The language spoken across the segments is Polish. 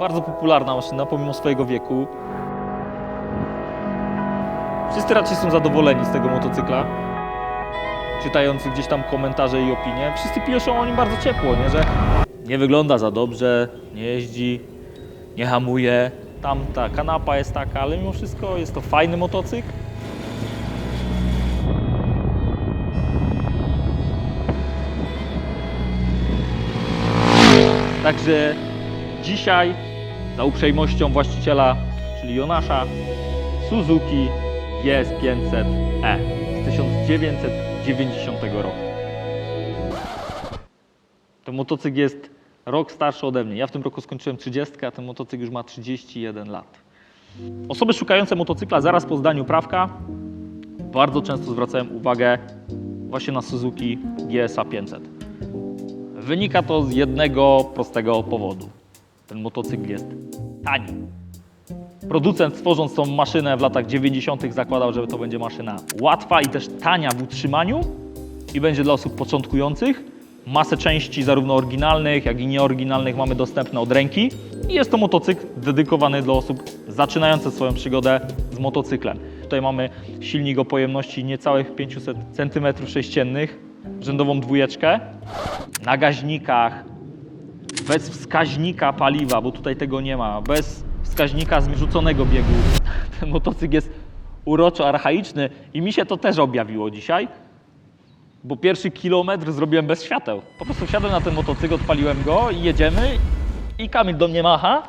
Bardzo popularna maszyna, pomimo swojego wieku. Wszyscy raczej są zadowoleni z tego motocykla. Czytając gdzieś tam komentarze i opinie, wszyscy piszą o nim bardzo ciepło, nie? że nie wygląda za dobrze, nie jeździ, nie hamuje. Tam ta kanapa jest taka, ale mimo wszystko jest to fajny motocykl. Także dzisiaj za uprzejmością właściciela, czyli Jonasza, Suzuki GS500E z 1990 roku. Ten motocykl jest rok starszy ode mnie. Ja w tym roku skończyłem 30, a ten motocykl już ma 31 lat. Osoby szukające motocykla zaraz po zdaniu prawka bardzo często zwracałem uwagę właśnie na Suzuki GSA 500. Wynika to z jednego prostego powodu. Ten motocykl jest tani. Producent tworząc tą maszynę w latach 90. zakładał, że to będzie maszyna łatwa i też tania w utrzymaniu i będzie dla osób początkujących. Masę części zarówno oryginalnych, jak i nieoryginalnych mamy dostępne od ręki. I jest to motocykl dedykowany dla osób zaczynających swoją przygodę z motocyklem. Tutaj mamy silnik o pojemności niecałych 500 cm3, rzędową dwójeczkę. Na gaźnikach, bez wskaźnika paliwa, bo tutaj tego nie ma, bez wskaźnika zrzuconego biegu. Ten motocykl jest uroczo archaiczny i mi się to też objawiło dzisiaj, bo pierwszy kilometr zrobiłem bez świateł. Po prostu wsiadłem na ten motocykl, odpaliłem go i jedziemy i Kamil do mnie macha.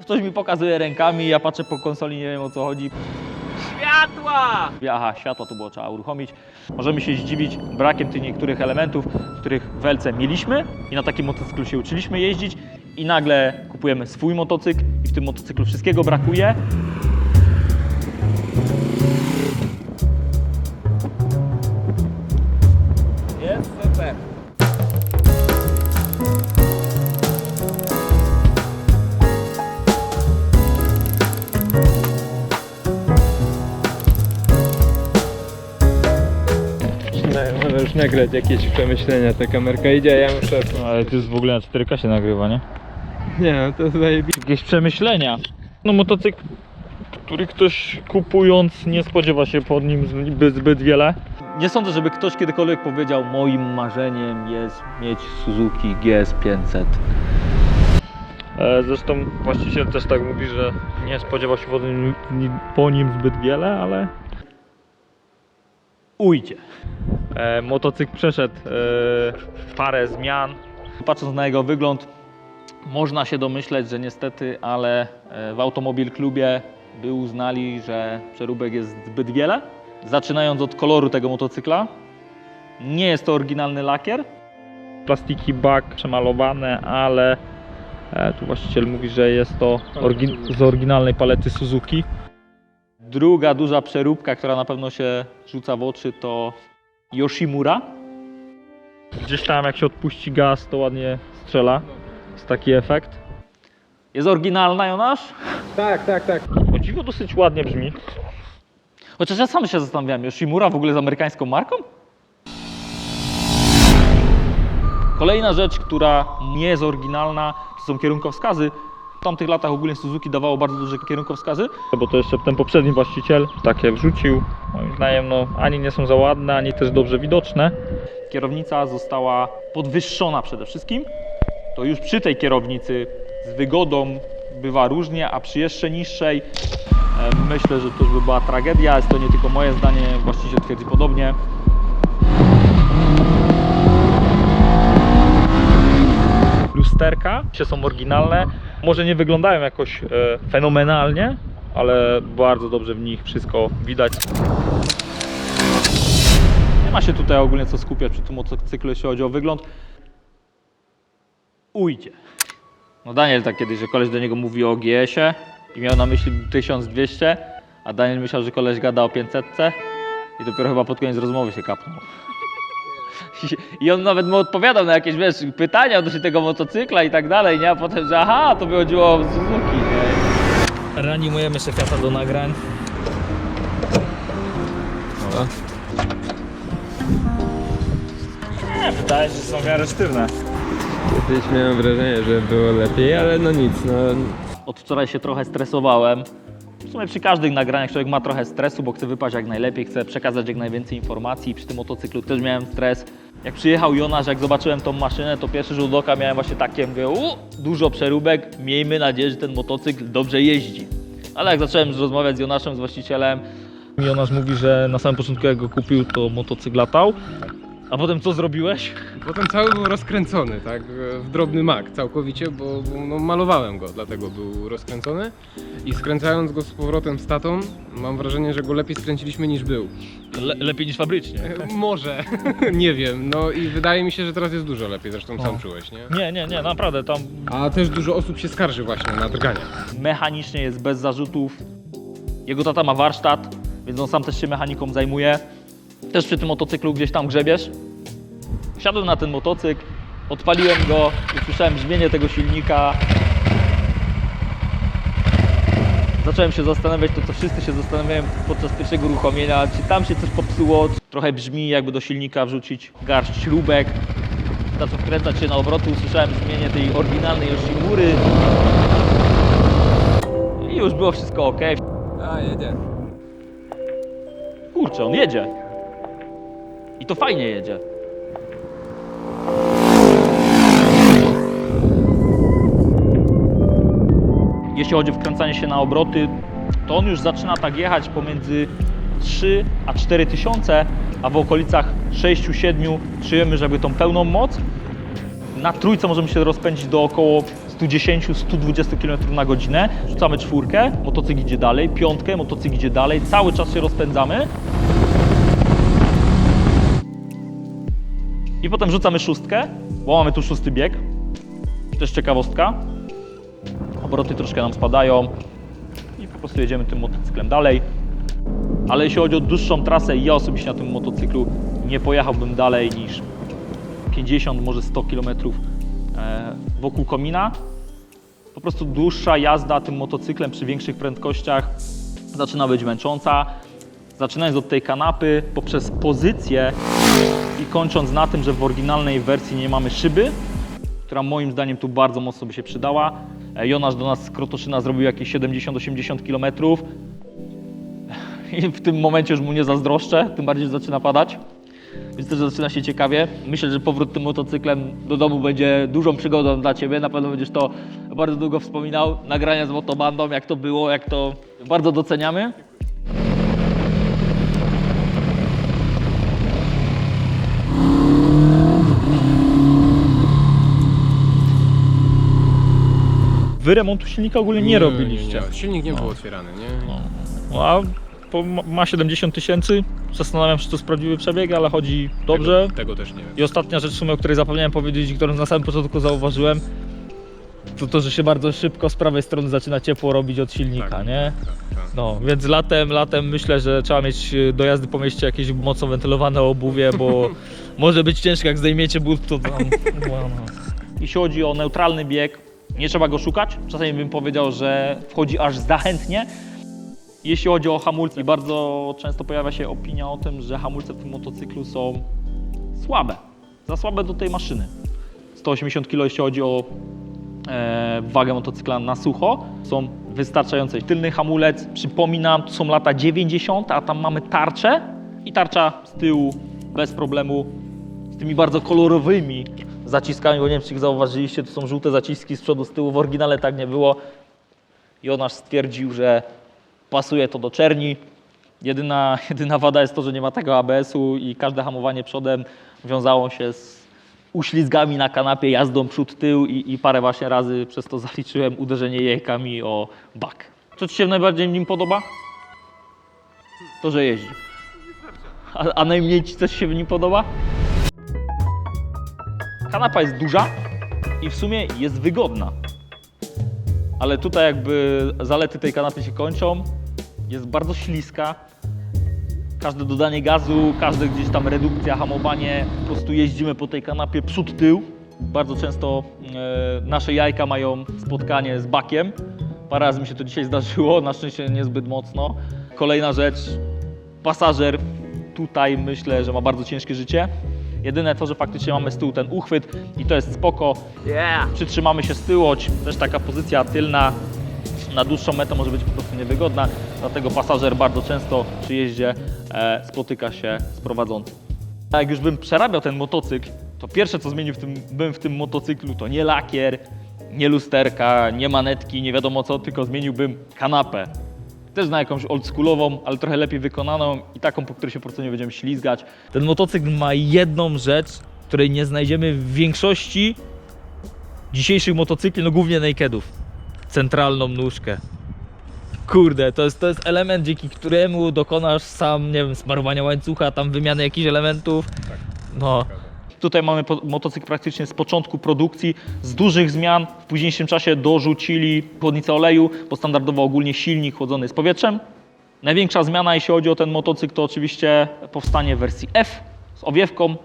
Ktoś mi pokazuje rękami, ja patrzę po konsoli, nie wiem o co chodzi. Światła! Aha, światła tu było trzeba uruchomić. Możemy się zdziwić brakiem tych niektórych elementów, których w LC mieliśmy i na takim motocyklu się uczyliśmy jeździć i nagle kupujemy swój motocykl i w tym motocyklu wszystkiego brakuje. Nagrać jakieś przemyślenia, ta kamerka idzie, a ja muszę... No, ale to jest w ogóle na 4K się nagrywa, nie? Nie no, to zajebiście. Jakieś przemyślenia. No motocykl, który ktoś kupując nie spodziewa się pod nim zbyt, zbyt wiele. Nie sądzę, żeby ktoś kiedykolwiek powiedział moim marzeniem jest mieć Suzuki GS500. E, Zresztą właściciel też tak mówi, że nie spodziewał się po nim, po nim zbyt wiele, ale ujdzie. E, motocykl przeszedł e, parę zmian. Patrząc na jego wygląd, można się domyśleć, że niestety, ale e, w Automobil Klubie by uznali, że przeróbek jest zbyt wiele. Zaczynając od koloru tego motocykla, nie jest to oryginalny lakier. Plastiki bak przemalowane, ale e, tu właściciel mówi, że jest to orgi- z oryginalnej palety Suzuki. Druga duża przeróbka, która na pewno się rzuca w oczy, to Yoshimura. Gdzieś tam jak się odpuści gaz, to ładnie strzela. Jest taki efekt. Jest oryginalna, Jonasz? Tak, tak, tak. O dziwo dosyć ładnie brzmi. Chociaż ja sam się zastanawiam, Yoshimura w ogóle z amerykańską marką? Kolejna rzecz, która nie jest oryginalna, to są kierunkowskazy. W tamtych latach ogólnie Suzuki dawało bardzo duże kierunkowskazy, bo to jeszcze ten poprzedni właściciel takie wrzucił. Moim zdaniem no, ani nie są za ładne, ani też dobrze widoczne. Kierownica została podwyższona przede wszystkim. To już przy tej kierownicy z wygodą bywa różnie, a przy jeszcze niższej myślę, że to już by była tragedia. Jest to nie tylko moje zdanie, właściciel twierdzi podobnie. Lusterka się są oryginalne. Może nie wyglądają jakoś e, fenomenalnie, ale bardzo dobrze w nich wszystko widać. Nie ma się tutaj ogólnie co skupiać przy tym motocyklu, jeśli chodzi o wygląd. Ujdzie. No Daniel tak kiedyś, że koleś do niego mówi o GS-ie i miał na myśli 1200, a Daniel myślał, że koleś gada o 500 i dopiero chyba pod koniec rozmowy się kapnął. I on nawet mu odpowiadał na jakieś wiesz, pytania odnośnie tego motocykla i tak dalej, nie? A potem, że aha, to by chodziło o Suzuki, nie? Reanimujemy szefiata do nagrań. Nie, wydaje się, że są w miarę sztywne. Kiedyś miałem wrażenie, że było lepiej, ale no nic, no Od wczoraj się trochę stresowałem. Sumie przy każdych nagraniach człowiek ma trochę stresu, bo chce wypaść jak najlepiej, chce przekazać jak najwięcej informacji. Przy tym motocyklu też miałem stres. Jak przyjechał Jonasz, jak zobaczyłem tą maszynę, to pierwszy rzut oka miałem właśnie takie, mówię, u, dużo przeróbek, miejmy nadzieję, że ten motocykl dobrze jeździ. Ale jak zacząłem rozmawiać z Jonaszem, z właścicielem, Jonasz mówi, że na samym początku jak go kupił, to motocykl latał. A potem co zrobiłeś? Potem cały był rozkręcony, tak, w drobny mak całkowicie, bo, bo no, malowałem go, dlatego był rozkręcony. I skręcając go z powrotem z tatą, mam wrażenie, że go lepiej skręciliśmy niż był. Le lepiej niż fabrycznie. E, Może, nie wiem, no i wydaje mi się, że teraz jest dużo lepiej, zresztą sam czułeś, nie? Nie, nie, nie, naprawdę tam A też dużo osób się skarży właśnie na drgania. mechanicznie jest bez zarzutów. Jego tata ma warsztat, więc on sam też się mechaniką zajmuje. Też przy tym motocyklu gdzieś tam grzebiesz. Wsiadłem na ten motocykl, odpaliłem go, usłyszałem brzmienie tego silnika. Zacząłem się zastanawiać, to co wszyscy się zastanawiają podczas pierwszego uruchomienia, czy tam się coś popsuło. Trochę brzmi, jakby do silnika wrzucić garść śrubek. Zaczął wkręcać się na obroty, usłyszałem brzmienie tej oryginalnej Yoshimury. I już było wszystko ok. A, jedzie. Kurczę, on jedzie. I to fajnie jedzie. Jeśli chodzi o wkręcanie się na obroty, to on już zaczyna tak jechać pomiędzy 3 a 4 tysiące, a w okolicach 6-7 czujemy, żeby tą pełną moc. Na trójce możemy się rozpędzić do około 110-120 km na godzinę. Rzucamy czwórkę, motocykl idzie dalej, piątkę, motocykl idzie dalej, cały czas się rozpędzamy. I potem rzucamy szóstkę, bo mamy tu szósty bieg. Też ciekawostka. Obroty troszkę nam spadają i po prostu jedziemy tym motocyklem dalej. Ale jeśli chodzi o dłuższą trasę, ja osobiście na tym motocyklu nie pojechałbym dalej niż 50, może 100 km wokół komina. Po prostu dłuższa jazda tym motocyklem przy większych prędkościach zaczyna być męcząca. Zaczynając od tej kanapy, poprzez pozycję i kończąc na tym, że w oryginalnej wersji nie mamy szyby, która moim zdaniem tu bardzo mocno by się przydała. E, Jonasz do nas z Krotoszyna zrobił jakieś 70-80 km. I w tym momencie już mu nie zazdroszczę, tym bardziej zaczyna padać. Więc też zaczyna się ciekawie. Myślę, że powrót tym motocyklem do domu będzie dużą przygodą dla Ciebie. Na pewno będziesz to bardzo długo wspominał. Nagrania z motobandą, jak to było, jak to bardzo doceniamy. Wy remontu silnika ogólnie nie, robiliście. Nie, Silnik nie No. był otwierany, nie? No, a po, ma 70 tysięcy. Zastanawiam się, czy to jest prawdziwy przebieg, ale chodzi dobrze. Tego, tego też nie wiem. I ostatnia rzecz, w sumie, o której zapomniałem powiedzieć i którą na samym początku zauważyłem, to to, że się bardzo szybko z prawej strony zaczyna ciepło robić od silnika, Tak. nie? Tak, tak. No, więc latem, latem myślę, że trzeba mieć y, do jazdy po mieście jakieś mocno wentylowane obuwie, bo może być ciężko, jak zdejmiecie but, to tam... no, no. Jeśli chodzi o neutralny bieg, nie trzeba go szukać. Czasami bym powiedział, że wchodzi aż zachętnie. Jeśli chodzi o hamulce, bardzo często pojawia się opinia o tym, że hamulce w tym motocyklu są słabe. Za słabe do tej maszyny. 180 kg, jeśli chodzi o e, wagę motocykla na sucho, są wystarczające. Tylny hamulec, przypominam, to są lata 90, a tam mamy tarczę i tarcza z tyłu bez problemu z tymi bardzo kolorowymi zaciskami, bo nie wiem, czy ich zauważyliście, to są żółte zaciski z przodu, z tyłu, w oryginale tak nie było. Jonasz stwierdził, że pasuje to do czerni. Jedyna, jedyna wada jest to, że nie ma tego ABS-u i każde hamowanie przodem wiązało się z uślizgami na kanapie, jazdą przód-tył i, i parę właśnie razy przez to zaliczyłem uderzenie jajkami o bak. Co Ci się najbardziej nim podoba? To, że jeździ. A, a najmniej Ci coś się w nim podoba? Kanapa jest duża i w sumie jest wygodna. Ale tutaj jakby zalety tej kanapy się kończą. Jest bardzo śliska. Każde dodanie gazu, każde gdzieś tam redukcja, hamowanie, po prostu jeździmy po tej kanapie przód, tył. Bardzo często e, nasze jajka mają spotkanie z bakiem. Parę razy mi się to dzisiaj zdarzyło, na szczęście niezbyt mocno. Kolejna rzecz, pasażer tutaj myślę, że ma bardzo ciężkie życie. Jedyne to, że faktycznie mamy z tyłu ten uchwyt i to jest spoko. Przytrzymamy się z tyłu, choć też taka pozycja tylna na dłuższą metę może być po prostu niewygodna, dlatego pasażer bardzo często przy jeździe e, spotyka się z prowadzącym. A jak już bym przerabiał ten motocykl, to pierwsze co zmienił w tym, bym w tym motocyklu to nie lakier, nie lusterka, nie manetki, nie wiadomo co, tylko zmieniłbym kanapę. Też na jakąś oldschoolową, ale trochę lepiej wykonaną i taką, po której się po prostu nie będziemy ślizgać. Ten motocykl ma jedną rzecz, której nie znajdziemy w większości dzisiejszych motocykli, no głównie nakedów. Centralną nóżkę. Kurde, to jest, to jest element, dzięki któremu dokonasz sam, nie wiem, smarowania łańcucha, tam wymiany jakichś elementów. No. Tutaj mamy motocykl praktycznie z początku produkcji, z dużych zmian. W późniejszym czasie dorzucili chłodnicę oleju, bo standardowo ogólnie silnik chłodzony z powietrzem. Największa zmiana, jeśli chodzi o ten motocykl, to oczywiście powstanie wersji F z owiewką.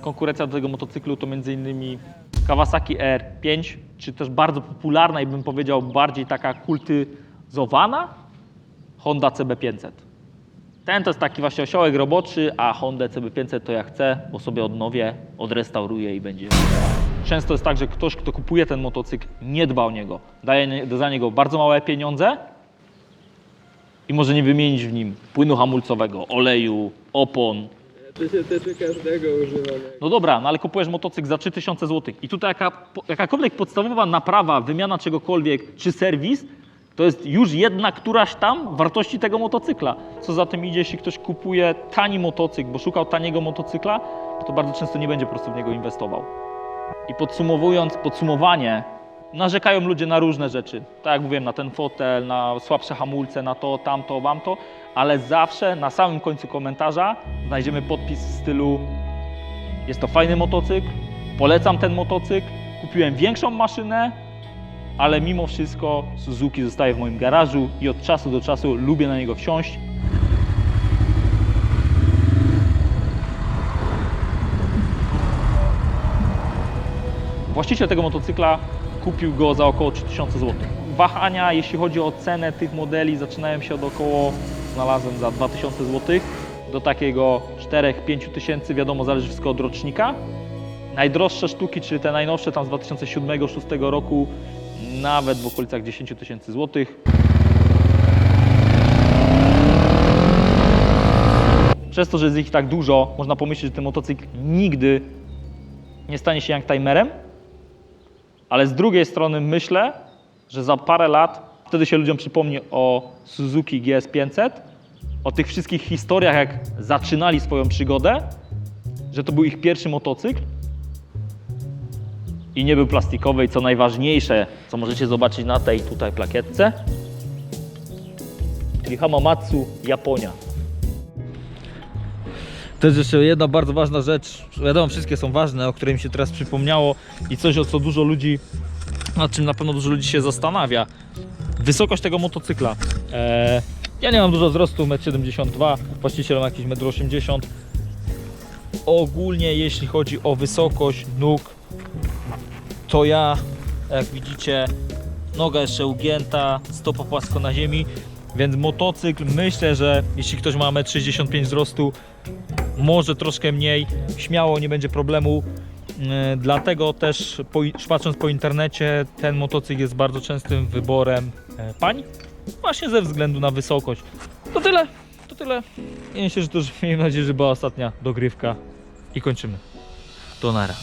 Konkurencja do tego motocyklu to m.in. Kawasaki R5, czy też bardzo popularna i bym powiedział bardziej taka kultyzowana Honda CB500. Ten to jest taki właśnie osiołek roboczy, a Honda CB500 to ja chcę, bo sobie odnowię, odrestauruję i będzie. Często jest tak, że ktoś, kto kupuje ten motocykl, nie dba o niego. Daje za niego bardzo małe pieniądze i może nie wymienić w nim płynu hamulcowego, oleju, opon, To się tyczy każdego używania. no dobra, no ale kupujesz motocykl za 3000 zł i tutaj jaka, jakakolwiek podstawowa naprawa, wymiana czegokolwiek czy serwis, to jest już jedna któraś tam wartości tego motocykla. Co za tym idzie, jeśli ktoś kupuje tani motocykl, bo szukał taniego motocykla, to bardzo często nie będzie po prostu w niego inwestował. I podsumowując, podsumowanie, narzekają ludzie na różne rzeczy. Tak jak mówiłem, na ten fotel, na słabsze hamulce, na to, tamto, wamto, ale zawsze na samym końcu komentarza znajdziemy podpis w stylu jest to fajny motocykl, polecam ten motocykl, kupiłem większą maszynę, ale mimo wszystko Suzuki zostaje w moim garażu i od czasu do czasu lubię na niego wsiąść. Właściciel tego motocykla kupił go za około 3000 zł. Wahania, jeśli chodzi o cenę tych modeli, zaczynają się od około, znalazłem za 2000 zł, do takiego 4-5 tysięcy, wiadomo, zależy wszystko od rocznika. Najdroższe sztuki, czyli te najnowsze tam z 2007-2006 roku, nawet w okolicach 10 tysięcy złotych. Przez to, że jest ich tak dużo, można pomyśleć, że ten motocykl nigdy nie stanie się youngtimerem, ale z drugiej strony myślę, że za parę lat wtedy się ludziom przypomni o Suzuki GS500, o tych wszystkich historiach, jak zaczynali swoją przygodę, że to był ich pierwszy motocykl i nie był plastikowy i co najważniejsze, co możecie zobaczyć na tej tutaj plakietce, czyli Hamamatsu Japonia. Jest jeszcze jedna bardzo ważna rzecz. Wiadomo, wszystkie są ważne, o której mi się teraz przypomniało i coś, o co dużo ludzi, nad czym na pewno dużo ludzi się zastanawia. Wysokość tego motocykla. Eee, ja nie mam dużo wzrostu, 1,72 m, właściciel ma jakieś 1,80 m. Ogólnie, jeśli chodzi o wysokość nóg, to ja, jak widzicie, noga jeszcze ugięta, stopa płasko na ziemi, więc motocykl myślę, że jeśli ktoś ma 1,65 m wzrostu, może troszkę mniej, śmiało nie będzie problemu. Yy, Dlatego też patrząc po internecie, ten motocykl jest bardzo częstym wyborem e, pań, właśnie ze względu na wysokość. To tyle, to tyle. Myślę, że to już miejmy nadzieję, że była ostatnia dogrywka i kończymy. To nara.